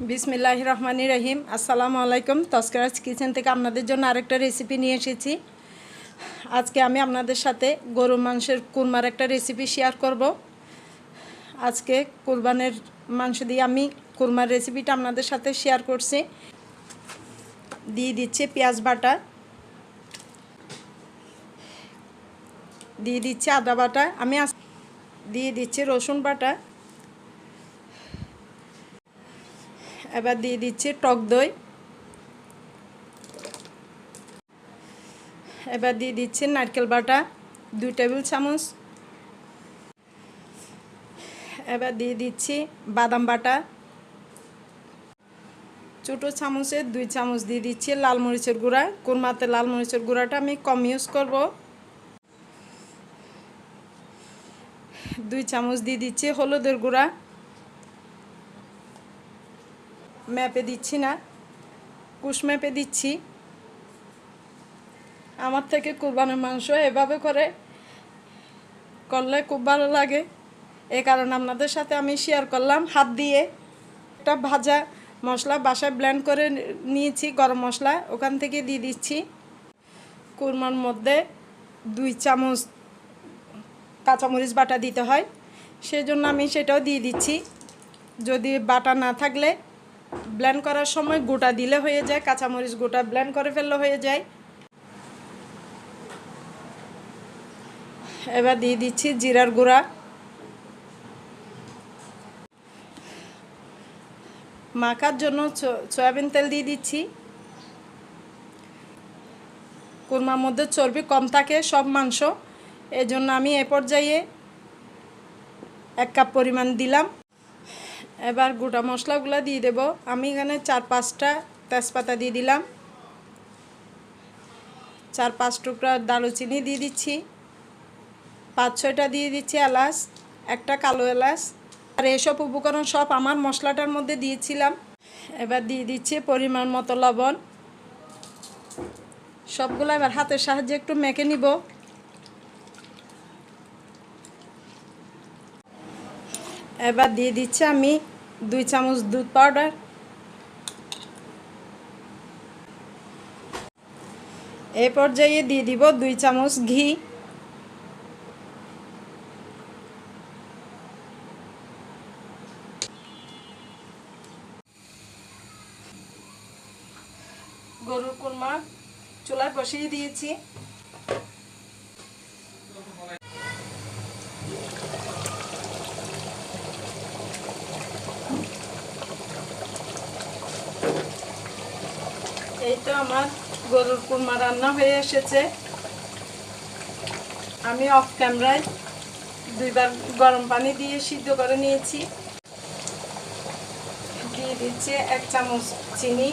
বিসমিল্লাহ রহমানি রহিম। আসসালামু আলাইকুম। তস্করাজ কিচেন থেকে আপনাদের জন্য আরেকটা রেসিপি নিয়ে এসেছি। আজকে আমি আপনাদের সাথে গরু মাংসের কুরমার একটা রেসিপি শেয়ার করব। আজকে কুরবানের মাংস দিয়ে আমি কুরমার রেসিপিটা আপনাদের সাথে শেয়ার করছি। দিয়ে দিচ্ছি পেঁয়াজ বাটা। দিয়ে দিচ্ছি আদা বাটা। আমি দিয়ে দিচ্ছি রসুন বাটা। এবার দিয়ে দিচ্ছি টক দই। এবার দিয়ে দিচ্ছি নারকেল বাটা, দুই টেবিল চামচ। এবার দিয়ে দিচ্ছি বাদাম বাটা। ছোটো চামচে দুই চামচ দিয়ে দিচ্ছি লাল মরিচের গুঁড়া। কুরমাতে লাল মরিচের গুঁড়াটা আমি কম ইউজ করব। দুই চামচ দিয়ে দিচ্ছি হলুদের গুঁড়া। ম্যাপে দিচ্ছি না। কুশ ম্যাপে দিচ্ছি। আমার থেকে কুরবানের মাংস এভাবে করে করলে খুব ভালো লাগে। এ কারণে আপনাদের সাথে আমি শেয়ার করলাম। হাত দিয়ে একটা ভাজা মশলা বাসায় ব্লেন্ড করে নিয়েছি, গরম মশলা। ওখান থেকে দিয়ে দিচ্ছি কুরমার মধ্যে দুই চামচ কাঁচামরিচ বাটা দিতে হয়। সেই জন্য আমি সেটাও দিয়ে দিচ্ছি। যদি বাটা না থাকলে ব্লেন্ড করার সময় গোটা দিলে হয়ে যায়, কাঁচামরিচ গোটা ব্লেন্ড করে ফেললে হয়ে যায়। এবার দিয়ে দিচ্ছি জিরার গুঁড়া। মাখার জন্য সয়াবিন তেল দিয়ে দিচ্ছি। কুরমার মধ্যে চর্বি কম থাকে সব মাংস, এজন্য আমি এ পর্যায়ে এক কাপ পরিমাণ দিলাম। এবার গোটা মশলাগুলো দিয়ে দেব। আমি এখানে চার পাঁচটা তেজপাতা দিয়ে দিলাম। চার পাঁচ টুকরা দারুচিনি দিয়ে দিচ্ছি। পাঁচ ছয়টা দিয়ে দিচ্ছি এলাচ, একটা কালো এলাচ। আর এসব উপকরণ সব আমার মশলাটার মধ্যে দিয়েছিলাম। এবার দিয়ে দিচ্ছি পরিমাণ মতো লবণ। সবগুলো এবার হাতের সাহায্যে একটু মেখে নিব। এবার দিয়ে দিচ্ছি আমি দুই চামচ দুধ পাউডার। এই পর্যায়ে দিয়ে দিব দুই চামচ ঘি। গরুর কুরমা চুলায় বসিয়ে দিয়েছি। তো আমার গরুর কুরমা রান্না হয়ে এসেছে। আমি অফ ক্যামেরায় দুইবার গরম পানি দিয়ে সিদ্ধ করে নিয়েছি। দিয়ে দিচ্ছি এক চামচ চিনি।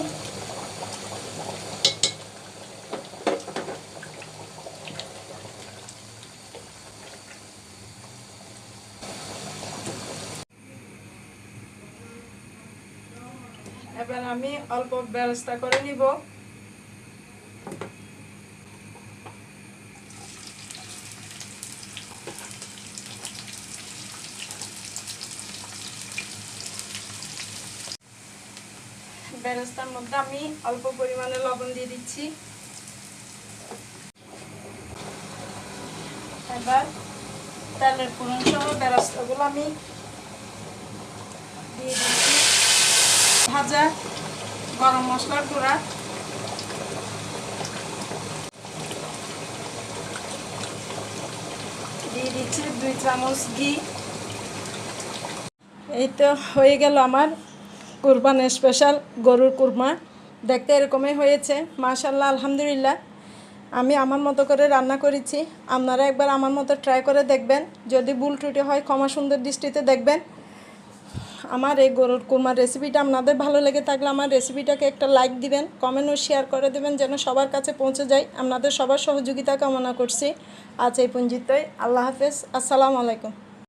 এবার আমি অল্প ব্যবস্থা করে নিব। বেরেস্তার মধ্যে আমি অল্প পরিমাণে লবণ দিয়ে দিচ্ছি। এবার তেলের পুরন সহ বেরেস্তাগুলো আমি দিয়ে দিচ্ছি। ভাজা গরম মশলার গুঁড়া। দিয়ে দিচ্ছি দুই চামচ ঘি। এই তো হয়ে গেল আমার কুরবানের স্পেশাল গরুর কুরমা। দেখতে এরকমই হয়েছে। মাশাল্লাহ আলহামদুলিল্লাহ। আমি আমার মতো করে রান্না করেছি। আপনারা একবার আমার মতো ট্রাই করে দেখবেন। যদি ভুল ত্রুটি হয়, ক্ষমা সুন্দর দৃষ্টিতে দেখবেন। আমার এই গরুর কুরমার রেসিপিটা আপনাদের ভালো লেগে থাকলে আমার রেসিপিটাকে একটা লাইক দিবেন কমেন্ট ও শেয়ার করে দেবেন যেন সবার কাছে পৌঁছে যায়। আপনাদের সবার সহযোগিতা কামনা করছি। আজ এই পুঞ্জিতই আল্লাহ হাফেজ। আসসালামু আলাইকুম।